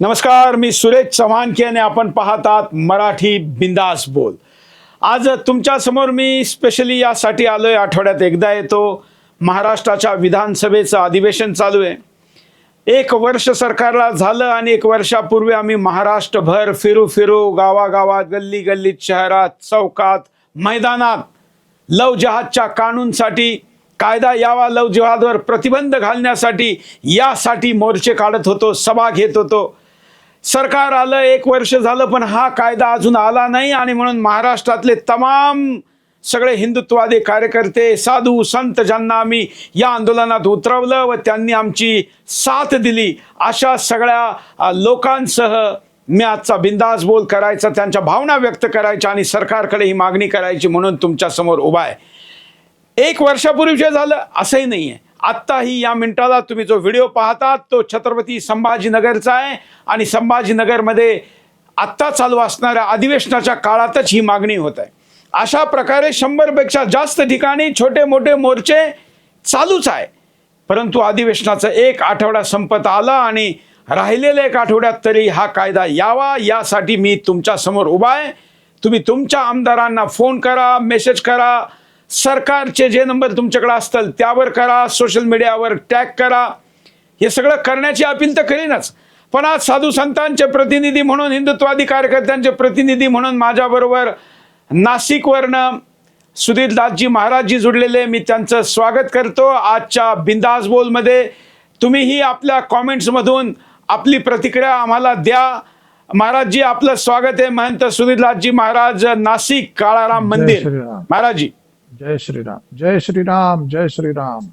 नमस्कार मी सुरेश चव्हाणके आणि आपण पाहतात मराठी बिंदास बोल. आज तुमच्यासमोर मी स्पेशली यासाठी आलो आहे आठवड्यात एकदा येतो. महाराष्ट्राच्या विधानसभेचं अधिवेशन चालू आहे. एक वर्ष सरकारला झालं आणि एक वर्षापूर्वी आम्ही महाराष्ट्रभर फिरू फिरू गावागावात गल्ली गल्लीत शहरात चौकात मैदानात लव जहाजच्या कानूनसाठी कायदा यावा लव जिहादवर प्रतिबंध घालण्यासाठी यासाठी मोर्चे काढत होतो सभा घेत होतो. सरकार आलं एक वर्ष झालं पण हा कायदा अजून आला नाही. आणि म्हणून महाराष्ट्रातले तमाम सगळे हिंदुत्ववादी कार्यकर्ते साधू संत ज्यांना आम्ही या आंदोलनात उतरवलं व त्यांनी आमची साथ दिली अशा सगळ्या लोकांसह मी आजचा बिंदास बोल करायचा त्यांच्या भावना व्यक्त करायच्या आणि सरकारकडे ही मागणी करायची म्हणून तुमच्यासमोर उभा आहे. एक वर्षापूर्वी जे झालं असंही नाही आहे आत्ताही या मिनिटाला तुम्ही जो व्हिडिओ पाहतात तो छत्रपती संभाजीनगरचा आहे. आणि संभाजीनगरमध्ये आत्ता चालू असणाऱ्या अधिवेशनाच्या काळातच ही मागणी होत आहे. अशा प्रकारे शंभरपेक्षा जास्त ठिकाणी छोटे मोठे मोर्चे चालूच आहे. परंतु अधिवेशनाचं एक आठवडा संपत आला आणि राहिलेल्या एक आठवड्यात तरी हा कायदा यावा यासाठी मी तुमच्यासमोर उभा आहे. तुम्ही तुमच्या आमदारांना फोन करा मेसेज करा सरकारचे जे नंबर तुमच्याकडे असतील त्यावर करा सोशल मीडियावर टॅग करा. हे सगळं करण्याची अपील तर करीनच. पण आज साधू संतांचे प्रतिनिधी म्हणून हिंदुत्वादी कार्यकर्त्यांचे प्रतिनिधी म्हणून माझ्याबरोबर नाशिकवरनं सुधीर दासजी महाराजजी जुडलेले मी त्यांचं स्वागत करतो. आजच्या बिंदास बोलमध्ये तुम्हीही आपल्या कॉमेंट्समधून आपली प्रतिक्रिया आम्हाला द्या. महाराजजी आपलं स्वागत आहे महंत सुधीरदासजी महाराज नाशिक काळाराम मंदिर. महाराजजी. जय श्रीराम जय श्रीराम जय श्रीराम.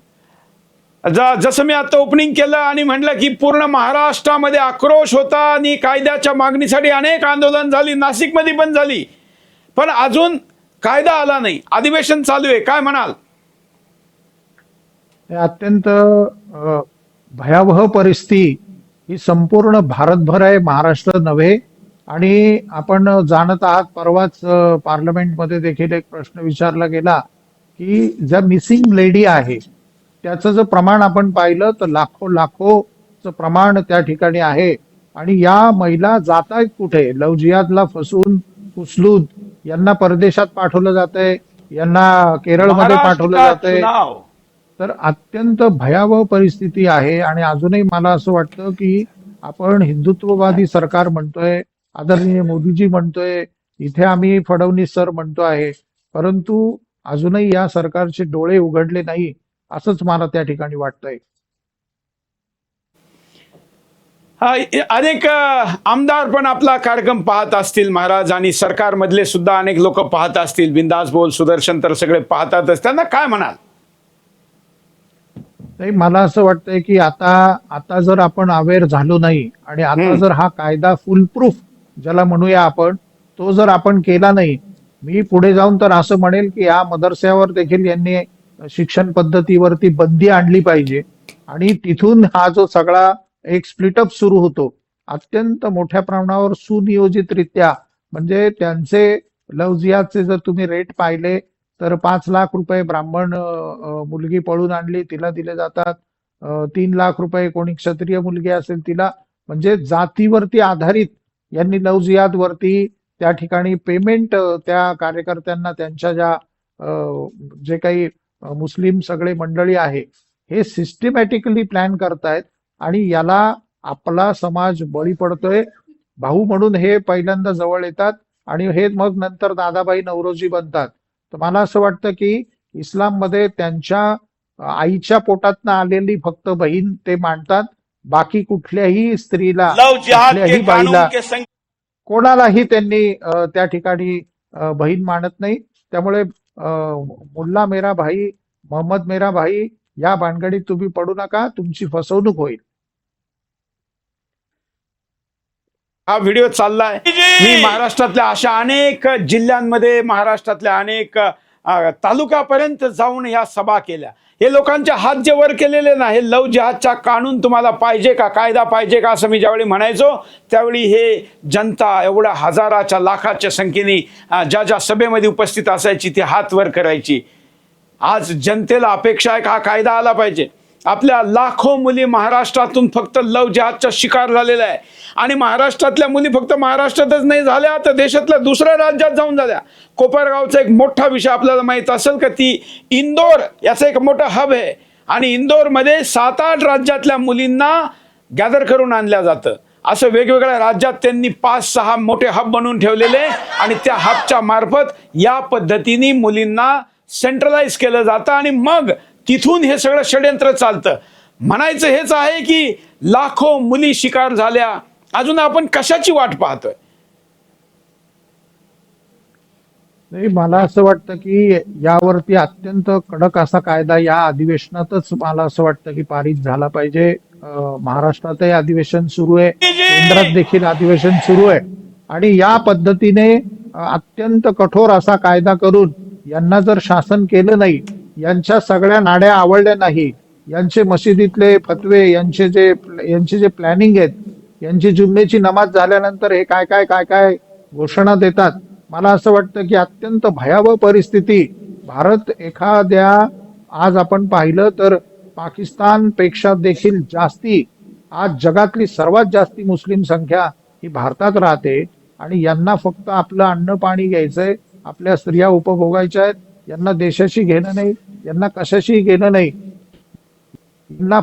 जसं मी आता ओपनिंग केलं आणि म्हटलं की पूर्ण महाराष्ट्रामध्ये आक्रोश होता आणि कायद्याच्या मागणीसाठी अनेक आंदोलन झाली नाशिकमध्ये पण झाली. पण अजून कायदा आला नाही अधिवेशन चालू आहे काय म्हणाल? हे अत्यंत भयावह परिस्थिती ही संपूर्ण भारतभर आहे महाराष्ट्र नव्हे आणि आपण जाणत आहात परवाच पार्लमेंटमध्ये देखील एक प्रश्न विचारला गेला की ज्या मिसिंग लेडी आहे त्याचं जर प्रमाण आपण पाहिलं तर लाखो लाखोचं प्रमाण त्या ठिकाणी आहे. आणि या महिला जात आहेत कुठे? लव जिहादला फसून उचलून यांना परदेशात पाठवलं जातंय यांना केरळमध्ये पाठवलं जातंय. चुनाव. तर अत्यंत भयावह परिस्थिती आहे आणि अजूनही मला असं वाटतं की आपण हिंदुत्ववादी सरकार म्हणतोय आदरणीय मोदीजी म्हणतोय इथे आम्ही फडणवीस सर म्हणतो आहे परंतु अजूनही या सरकारचे डोळे उघडले नाही असंच मला त्या ठिकाणी वाटतंय हा, अनेक आमदार पण आपला कार्यक्रम पाहत असतील महाराज आणि सरकारमधले सुद्धा अनेक लोक पाहत असतील बिंदास बोल सुदर्शन तर सगळे पाहतातच त्यांना काय म्हणाल नाही मला असं वाटतंय की आता आता जर आपण अवेअर झालो नाही आणि आता. जर हा कायदा फुलप्रूफ ज्याला म्हणूया आपण तो जर आपण केला नाही मी पुढे जाऊन तर असं म्हणेल की या मदरस्यावर देखील यांनी शिक्षण पद्धतीवरती बंदी आणली पाहिजे. आणि तिथून हा जो सगळा एक स्प्लिटअप सुरू होतो अत्यंत मोठ्या प्रमाणावर सुनियोजितरित्या म्हणजे त्यांचे लवजियाचे जर तुम्ही रेट पाहिले तर पाच लाख रुपये ब्राह्मण मुलगी पळून आणली तिला दिले जातात. तीन लाख रुपये कोणी क्षत्रिय मुलगी असेल तिला म्हणजे जातीवरती आधारित यांनी लव वरती त्या ठिकाणी पेमेंट त्या कार्यकर्त्यांना त्यांच्या ज्या जे काही मुस्लिम सगळे मंडळी आहे हे सिस्टमॅटिकली प्लॅन करतायत आणि याला आपला समाज बळी पडतोय. भाऊ म्हणून हे पहिल्यांदा जवळ येतात आणि हे मग नंतर दादाबाई नवरोजी बनतात. तर मला असं वाटतं की इस्लाममध्ये त्यांच्या आईच्या पोटातनं आलेली फक्त बहीण ते मांडतात बाकी कुठल्याही स्त्रीला कुठल्याही के बाईला कानून के संग कोणालाही त्यांनी त्या ठिकाणी बहीण मानत नाही. त्यामुळे मुल्ला मेरा भाई मोहम्मद मेरा भाई या भानगडीत तुम्ही पडू नका तुमची फसवणूक होईल. हा व्हिडिओ चाललाय. मी महाराष्ट्रातल्या अशा अनेक जिल्ह्यांमध्ये महाराष्ट्रातल्या अनेक तालुक्यापर्यंत जाऊन या सभा केल्या. हे लोकांचे हात जे वर केलेले ना हे लव जिहादचा कानून तुम्हाला पाहिजे का कायदा पाहिजे का असं मी ज्यावेळी म्हणायचो त्यावेळी हे जनता एवढ्या हजाराच्या लाखाच्या संख्येने ज्या ज्या सभेमध्ये उपस्थित असायची ती हात वर करायची. आज जनतेला अपेक्षा आहे का हा कायदा आला पाहिजे? आपल्या लाखो मुली महाराष्ट्रातून फक्त लव जहाजचा शिकार झालेला आहे आणि महाराष्ट्रातल्या मुली फक्त महाराष्ट्रातच नाही झाल्या तर देशातल्या दुसऱ्या राज्यात जाऊन झाल्या. कोपरगावचा एक मोठा विषय आपल्याला माहीत असेल का ती इंदोर याचा एक मोठा हब आहे. आणि इंदोरमध्ये सात आठ राज्यातल्या मुलींना गॅदर करून आणल्या जातं. असं वेगवेगळ्या राज्यात त्यांनी पाच सहा मोठे हब बनवून ठेवलेले आणि त्या हबच्या मार्फत या पद्धतीने मुलींना सेंट्रलाइज केलं जातं. आणि मग तिथून हे सगळं षडयंत्र चालतं. म्हणायचं हेच आहे की लाखो मुली शिकार झाल्या. अजून आपण कशाची वाट पाहतोय? नाही मला असं वाटतं की यावरती अत्यंत कडक असा कायदा या अधिवेशनातच मला असं वाटतं की पारित झाला पाहिजे. महाराष्ट्रातही अधिवेशन सुरू आहे. केंद्रात देखील अधिवेशन सुरू आहे. आणि या पद्धतीने अत्यंत कठोर असा कायदा करून यांना जर शासन केलं नाही यांच्या सगळ्या नाड्या आवडल्या नाही. यांचे मशिदीतले फतवे यांचे जे यांचे जे प्लॅनिंग आहेत यांची जुम्मेची नमाज झाल्यानंतर हे काय काय काय काय घोषणा देतात. मला असं वाटतं की अत्यंत भयावह परिस्थिती. भारत एखाद्या आज आपण पाहिलं तर पाकिस्तानपेक्षा देखील जास्ती आज जगातली सर्वात जास्ती मुस्लिम संख्या ही भारतात राहते. आणि यांना फक्त आपलं अन्न पाणी घ्यायचंय आपल्या स्त्रिया उपभोगायच्या आहेत यांना देशाशी घेणं नाही यांना कशाशी घेणं नाही. यांना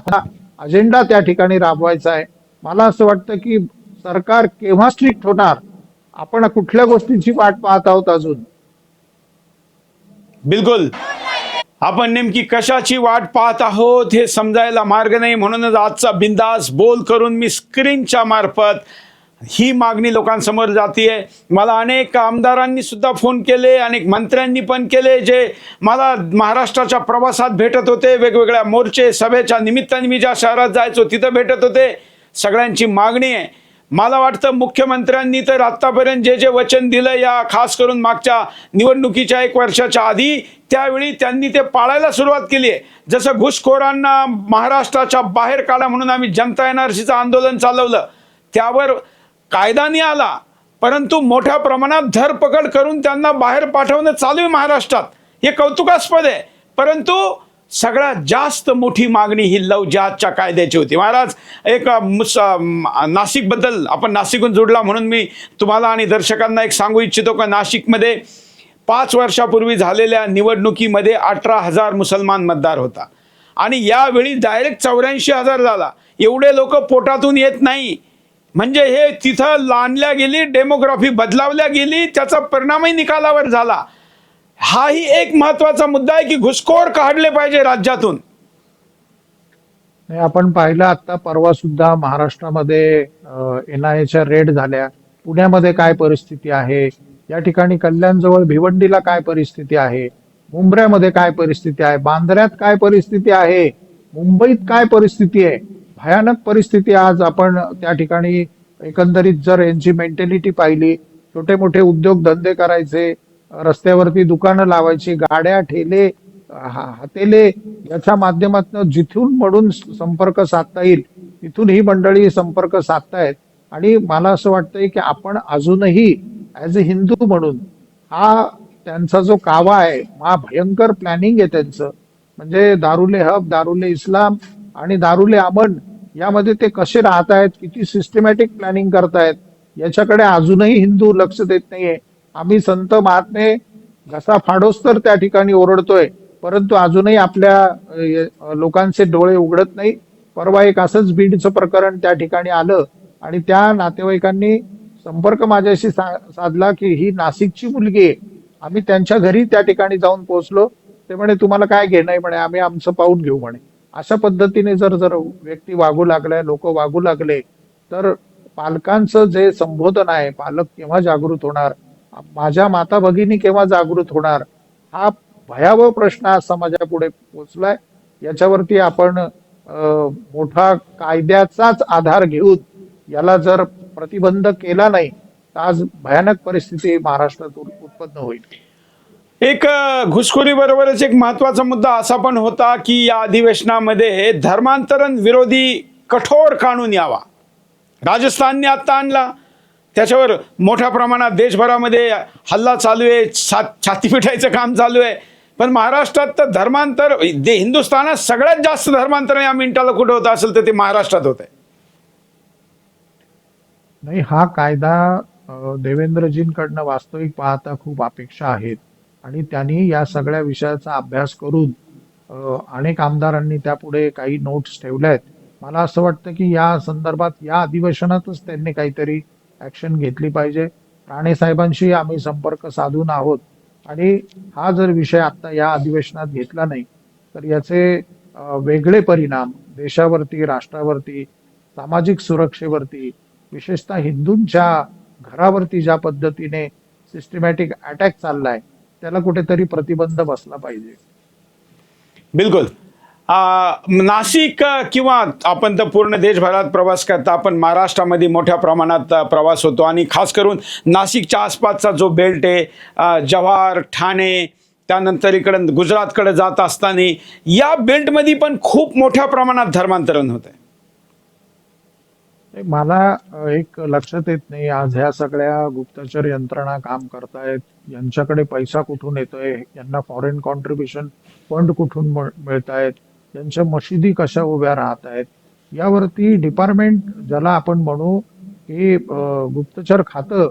अजेंडा त्या ठिकाणी राबवायचा आहे. मला असं वाटतं की सरकार केव्हा स्ट्रिक्ट होणार आपण कुठल्या गोष्टींची वाट पाहत आहोत अजून? बिलकुल. आपण नेमकी कशाची वाट पाहत आहोत हे समजायला मार्ग नाही. म्हणूनच आजचा बिंदास बोल करून मी स्क्रीनच्या मार्फत ही मागणी लोकांसमोर जातीये. मला अनेक आमदारांनी सुद्धा फोन केले अनेक मंत्र्यांनी पण केले जे मला महाराष्ट्राच्या प्रवासात भेटत होते वेगवेगळ्या मोर्चे सभेच्या निमित्ताने मी ज्या शहरात जायचो तिथं भेटत होते. सगळ्यांची मागणी आहे. मला वाटतं मुख्यमंत्र्यांनी तर आत्तापर्यंत जे जे वचन दिलं या खास करून मागच्या निवडणुकीच्या एक वर्षाच्या आधी त्यावेळी त्यांनी ते पाळायला सुरुवात केली आहे. जसं घुसखोरांना महाराष्ट्राच्या बाहेर काढा म्हणून आम्ही जनता एनआरसीचं आंदोलन चालवलं त्यावर कायदा नाही आला परंतु मोठ्या प्रमाणात धरपकड करून त्यांना बाहेर पाठवणं चालू आहे महाराष्ट्रात. हे कौतुकास्पद आहे. परंतु सगळ्यात जास्त मोठी मागणी ही लव जहाजच्या कायद्याची होती. महाराज एक नाशिकबद्दल आपण नाशिकहून जोडला म्हणून मी तुम्हाला आणि दर्शकांना एक सांगू इच्छितो का? नाशिकमध्ये पाच वर्षापूर्वी झालेल्या निवडणुकीमध्ये अठरा हजार मुसलमान मतदार होता. आणि यावेळी डायरेक्ट चौऱ्याऐंशी हजार झाला. एवढे लोक पोटातून येत नाही. म्हणजे हे तिथं लांडल्या गेली डेमोग्राफी बदलावल्या गेली त्याचा परिणामही निकालावर झाला. हाही एक महत्त्वाचा मुद्दा आहे की घुसखोर काढले पाहिजे राज्यातून. आपण पाहिलं आता परवा सुद्धा महाराष्ट्रामध्ये एन रेड झाल्या. पुण्यामध्ये काय परिस्थिती आहे? या ठिकाणी कल्याणजवळ भिवंडीला काय परिस्थिती आहे? मुंबऱ्यामध्ये काय परिस्थिती आहे? बांद्र्यात काय परिस्थिती आहे? मुंबईत काय परिस्थिती आहे? भयानक परिस्थिती आज आपण त्या ठिकाणी एकंदरीत जर यांची मेंटॅलिटी पाहिली छोटे मोठे उद्योग धंदे करायचे रस्त्यावरती दुकानं लावायची गाड्या ठेले हा- हातेले याच्या माध्यमातून जिथून म्हणून संपर्क साधता येईल तिथून ही मंडळी संपर्क साधतायत. आणि मला असं वाटतंय की आपण अजूनही ऍज अ हिंदू म्हणून हा त्यांचा जो कावा आहे हा भयंकर प्लॅनिंग आहे त्यांचं. म्हणजे दारुले हब दारुले इस्लाम आणि दारुले अमन यामध्ये ते कसे राहत आहेत किती सिस्टमॅटिक प्लॅनिंग करतायत याच्याकडे अजूनही हिंदू लक्ष देत नाहीये. आम्ही संत महात्मे घसा फाडोस तर त्या ठिकाणी ओरडतोय परंतु अजूनही आपल्या लोकांचे डोळे उघडत नाही. परवा एक असंच बीडचं प्रकरण त्या ठिकाणी आलं आणि त्या नातेवाईकांनी संपर्क माझ्याशी सा- साधला की ही नाशिकची मुलगी आहे. आम्ही त्यांच्या घरी त्या ठिकाणी जाऊन पोहोचलो. ते म्हणे तुम्हाला काय घेणं आहे? म्हणे आम्ही आमचं पाहून घेऊ म्हणे. अशा पद्धतीने जर जर व्यक्ती वागू लागल्या लोक वागू लागले तर पालकांचं जे संबोधन आहे पालक केव्हा जागृत होणार माझ्या माता भगिनी केव्हा जागृत होणार हा भयावह प्रश्न आज समाजापुढे पोचलाय. याच्यावरती आपण मोठा कायद्याचाच आधार घेऊन याला जर प्रतिबंध केला नाही तर आज भयानक परिस्थिती महाराष्ट्रात उत्पन्न होईल. एक अ, घुसखोरी बरोबरच एक महत्त्वाचा मुद्दा असा पण होता की या अधिवेशनामध्ये धर्मांतरण विरोधी कठोर कानून यावा. राजस्थानने आत्ता आणला. त्याच्यावर मोठ्या प्रमाणात देशभरामध्ये हल्ला चालू आहे छा छाती पिठायचं काम चालू आहे. पण महाराष्ट्रात तर धर्मांतर दे हिंदुस्थानात सगळ्यात जास्त धर्मांतर या मिनिटाला कुठं होतं असेल तर ते महाराष्ट्रात होत आहे. नाही हा कायदा देवेंद्रजींकडनं वास्तविक पाहता खूप अपेक्षा आहेत. आणि त्यांनी या सगळ्या विषयाचा अभ्यास करून अनेक आमदारांनी त्यापुढे काही नोट्स ठेवल्या आहेत. मला असं वाटतं की या संदर्भात या अधिवेशनातच त्यांनी काहीतरी ॲक्शन घेतली पाहिजे. राणे साहेबांशी आम्ही संपर्क साधून आहोत. आणि हा जर विषय आत्ता या अधिवेशनात घेतला नाही तर याचे वेगळे परिणाम देशावरती राष्ट्रावरती सामाजिक सुरक्षेवरती विशेषतः हिंदूंच्या घरावरती ज्या पद्धतीने सिस्टमॅटिक अटॅक चाललाय त्याला कुठेतरी प्रतिबंध बसला पाहिजे. बिलकुल. आ, नाशिक किंवा आपण तर पूर्ण देशभरात प्रवास करता आपण महाराष्ट्रामध्ये मोठ्या प्रमाणात प्रवास होतो. आणि खास करून नाशिकच्या आसपासचा जो बेल्ट आहे जव्हार ठाणे त्यानंतर इकडं गुजरातकडे जात असताना या बेल्टमध्ये पण खूप मोठ्या प्रमाणात धर्मांतरण होत आहे मला एक लक्षात येत नाही. आज ह्या सगळ्या गुप्तचर यंत्रणा काम करतायत. यांच्याकडे पैसा कुठून येतोय? यांना फॉरेन कॉन्ट्रीब्युशन फंड कुठून मिळत आहेत यांच्या मशिदी कशा उभ्या राहत आहेत यावरती डिपार्टमेंट ज्याला आपण म्हणू की गुप्तचर खातं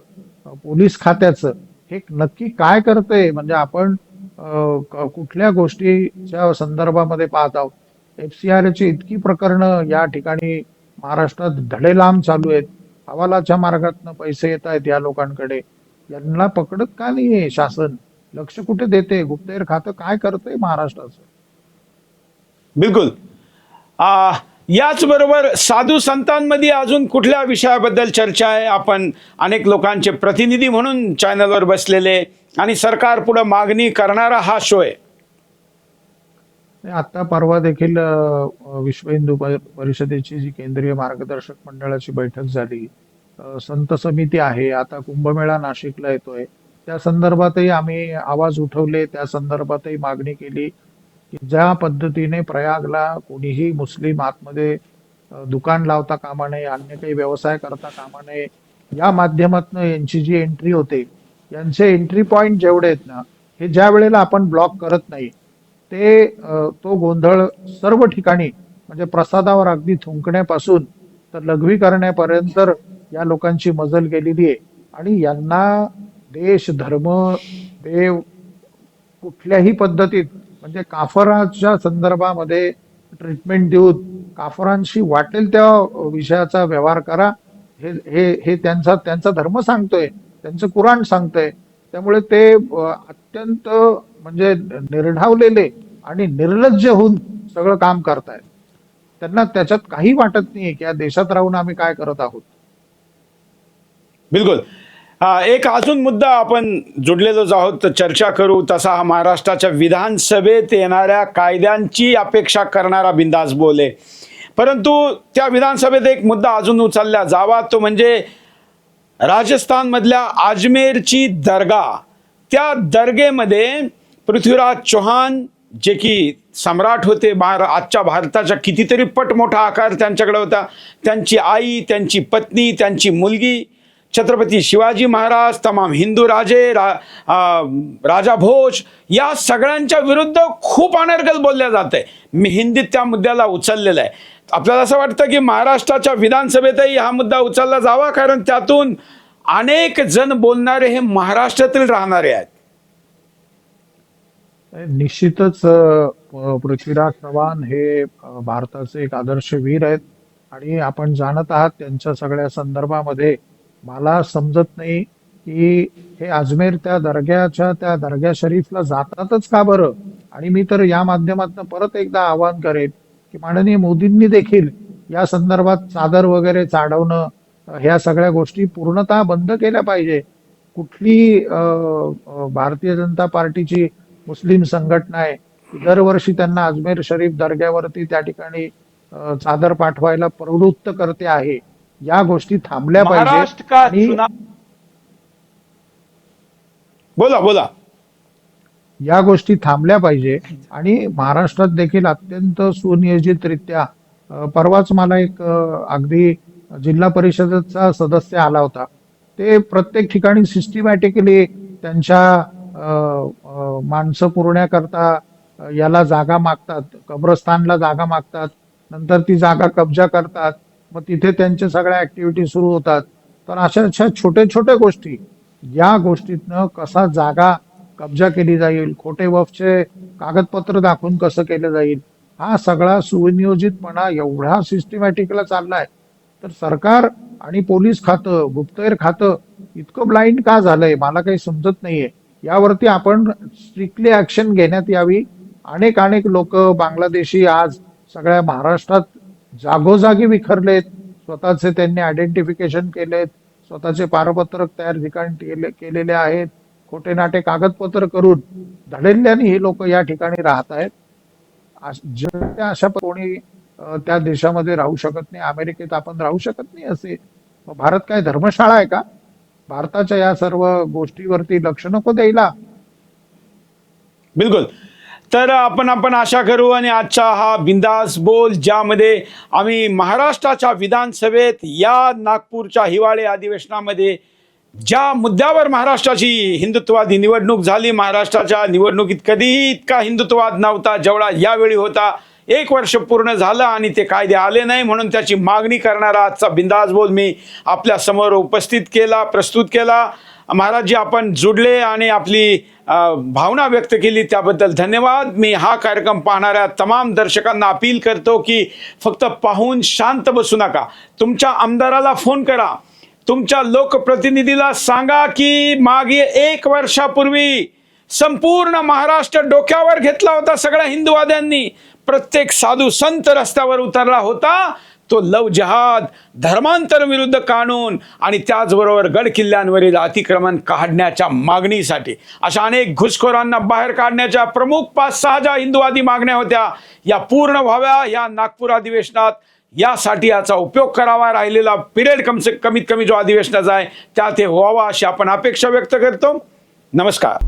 पोलीस खात्याचं हे नक्की काय करतंय? म्हणजे आपण कुठल्या गोष्टीच्या संदर्भामध्ये पाहत आहोत? एफ सी आर ची इतकी प्रकरणं या ठिकाणी महाराष्ट्रात धडे लांब चालू आहेत. हवालाच्या मार्गातनं पैसे येत आहेत या लोकांकडे. यांना पकडत का नाहीये शासन? लक्ष कुठे देते? गुप्तहेर खातं काय करतंय महाराष्ट्राचं? बिलकुल. आ, याचबरोबर साधू संतांमध्ये अजून कुठल्या विषयाबद्दल चर्चा आहे? आपण अनेक लोकांचे प्रतिनिधी म्हणून चॅनलवर बसलेले आणि सरकार पुढे मागणी करणारा हा शो आहे. आता परवा देखील विश्व हिंदू परिषदेची जी केंद्रीय मार्गदर्शक मंडळाची बैठक झाली. संत समिती आहे आता कुंभमेळा नाशिकला येतोय. त्या संदर्भातही आम्ही आवाज उठवले त्या संदर्भातही मागणी केली की ज्या पद्धतीने प्रयागला कोणीही मुस्लिम आतमध्ये दुकान लावता कामा नये अन्य काही व्यवसाय करता कामा नये या माध्यमातून यांची जी एंट्री होते यांचे एंट्री पॉइंट जेवढे आहेत ना हे ज्या वेळेला आपण ब्लॉक करत नाही ते तो गोंधळ सर्व ठिकाणी म्हणजे प्रसादावर अगदी थुंकण्यापासून तर लघवी करण्यापर्यंत या लोकांची मजल गेलेली आहे. आणि यांना देश धर्म देव कुठल्याही पद्धतीत म्हणजे काफराच्या संदर्भामध्ये ट्रीटमेंट देऊन काफरांशी वाटेल त्या विषयाचा व्यवहार करा. हे हे हे त्यांचा त्यांचा धर्म सांगतोय त्यांचं कुराण सांगतंय. त्यामुळे ते अत्यंत म्हणजे निर्ढावलेले आणि निर्लज्ज होऊन सगळं काम करतायत. त्यांना त्याच्यात काही वाटत नाही की या देशात राहून आम्ही काय करत आहोत. बिलकुल. एक अजून मुद्दा आपण जुडलेलोच आहोत तर चर्चा करू. तसा हा महाराष्ट्राच्या विधानसभेत येणाऱ्या कायद्यांची अपेक्षा करणारा बिंदास बोले. परंतु त्या विधानसभेत एक मुद्दा अजून उचलला जावा तो म्हणजे राजस्थानमधल्या अजमेरची दर्गा. त्या दर्गेमध्ये पृथ्वीराज चौहान जे की सम्राट होते भार आजच्या भारताच्या कितीतरी पट मोठा आकार त्यांच्याकडे होता. त्यांची आई त्यांची पत्नी त्यांची मुलगी छत्रपती शिवाजी महाराज तमाम हिंदू राजे रा आ, राजा भोज या सगळ्यांच्या विरुद्ध खूप अनर्गल बोलल्या जात आहे मी हिंदीत त्या मुद्द्याला उचललेला आहे. आपल्याला असं वाटतं की महाराष्ट्राच्या विधानसभेतही हा मुद्दा उचलला जावा? कारण त्यातून अनेक जण बोलणारे हे महाराष्ट्रातील राहणारे आहेत. निश्चितच पृथ्वीराज चव्हाण हे भारताचे एक आदर्श वीर आहेत. आणि आपण जाणत आहात त्यांच्या सगळ्या संदर्भामध्ये. मला समजत नाही की हे अजमेर त्या दर्ग्याच्या त्या दर्ग्या शरीफला जातातच का बरं? आणि मी तर या माध्यमातून परत एकदा आवाहन करेन की माननीय मोदींनी देखील या संदर्भात चादर वगैरे चाडवणं ह्या सगळ्या गोष्टी पूर्णतः बंद केल्या पाहिजे. कुठली भारतीय जनता पार्टीची मुस्लिम संघटना आहे दरवर्षी त्यांना अजमेर शरीफ दर्ग्यावरती त्या ठिकाणी चादर पाठवायला प्रवृत्त करते आहे. या गोष्टी थांबल्या महाराष्ट्र पाहिजे का आणि चुनाव बोला बोला. या गोष्टी थांबल्या पाहिजे आणि महाराष्ट्रात देखील अत्यंत सुनियोजितरित्या परवाच मला एक अगदी जिल्हा परिषदेचा सदस्य आला होता. ते प्रत्येक ठिकाणी सिस्टमॅटिकली त्यांच्या माणसं पुरण्याकरता याला जागा मागतात कब्रस्तानला जागा मागतात नंतर ती जागा कब्जा करतात मग तिथे त्यांच्या सगळ्या ऍक्टिव्हिटी सुरू होतात. तर अशा अशा छोट्या छोट्या गोष्टी या गोष्टीतनं कसा जागा कब्जा केली जाईल खोटे वफचे कागदपत्र दाखवून कसं केलं जाईल हा सगळा सुनियोजितपणा एवढा सिस्टमॅटिकला चाललाय. तर सरकार आणि पोलीस खातं गुप्तहेर खातं इतकं ब्लाइंड का झालंय मला काही समजत नाहीये. यावरती आपण स्ट्रिक्टली ऍक्शन घेण्यात यावी. अनेक अनेक लोक बांगलादेशी आज सगळ्या महाराष्ट्रात जागोजागी विखरलेत. स्वतःचे त्यांनी आयडेंटिफिकेशन केलेत. स्वतःचे पारपत्रक तयार ठिकाणी केलेले आहेत. खोटे नाटे कागदपत्र करून धडल्ल्याने हे लोक या ठिकाणी राहत आहेत. अशा कोणी त्या देशामध्ये राहू शकत नाही अमेरिकेत आपण राहू शकत नाही असे. भारत काय धर्मशाळा आहे का? भारताच्या या सर्व गोष्टीवरती लक्ष नको द्यायला. बिलकुल. तर आपण आपण आशा करू आणि आजचा हा बिंदास बोल ज्यामध्ये आम्ही महाराष्ट्राच्या विधानसभेत या नागपूरच्या हिवाळी अधिवेशनामध्ये ज्या मुद्द्यावर महाराष्ट्राची हिंदुत्ववादी निवडणूक झाली महाराष्ट्राच्या निवडणुकीत कधीही इतका हिंदुत्ववाद नव्हता जेवढा यावेळी होता. एक वर्ष पूर्ण झालं आणि ते कायदे आले नाही म्हणून त्याची मागणी करणारा आजचा बिंदास बोल मी आपल्यासमोर उपस्थित केला प्रस्तुत केला. महाराजजी आपण जुडले आणि आपली भावना व्यक्त केली त्याबद्दल धन्यवाद. मी हा कार्यक्रम पाहणाऱ्या तमाम दर्शकांना अपील करतो की फक्त पाहून शांत बसू नका. तुमच्या आमदाराला फोन करा. तुमच्या लोकप्रतिनिधीला सांगा की मागे एक वर्षापूर्वी संपूर्ण महाराष्ट्र डोक्यावर घेतला होता सगळ्या हिंदुवाद्यांनी. प्रत्येक साधू संत रस्त्यावर उतरला होता. तो लव जहाद धर्मांतर विरुद्ध कानून आणि त्याचबरोबर गड किल्ल्यांवरील अतिक्रमण काढण्याच्या मागणीसाठी. अशा अनेक घुसखोरांना बाहेर काढण्याच्या प्रमुख पाच सहा ज्या हिंदुवादी मागण्या होत्या. या पूर्ण व्हाव्या या नागपूर अधिवेशनात यासाठी याचा उपयोग करावा राहिलेला पिरियड कम से कमीत कमी जो अधिवेशनाचा आहे त्यात हे व्हावा अशी आपण अपेक्षा व्यक्त करतो. नमस्कार.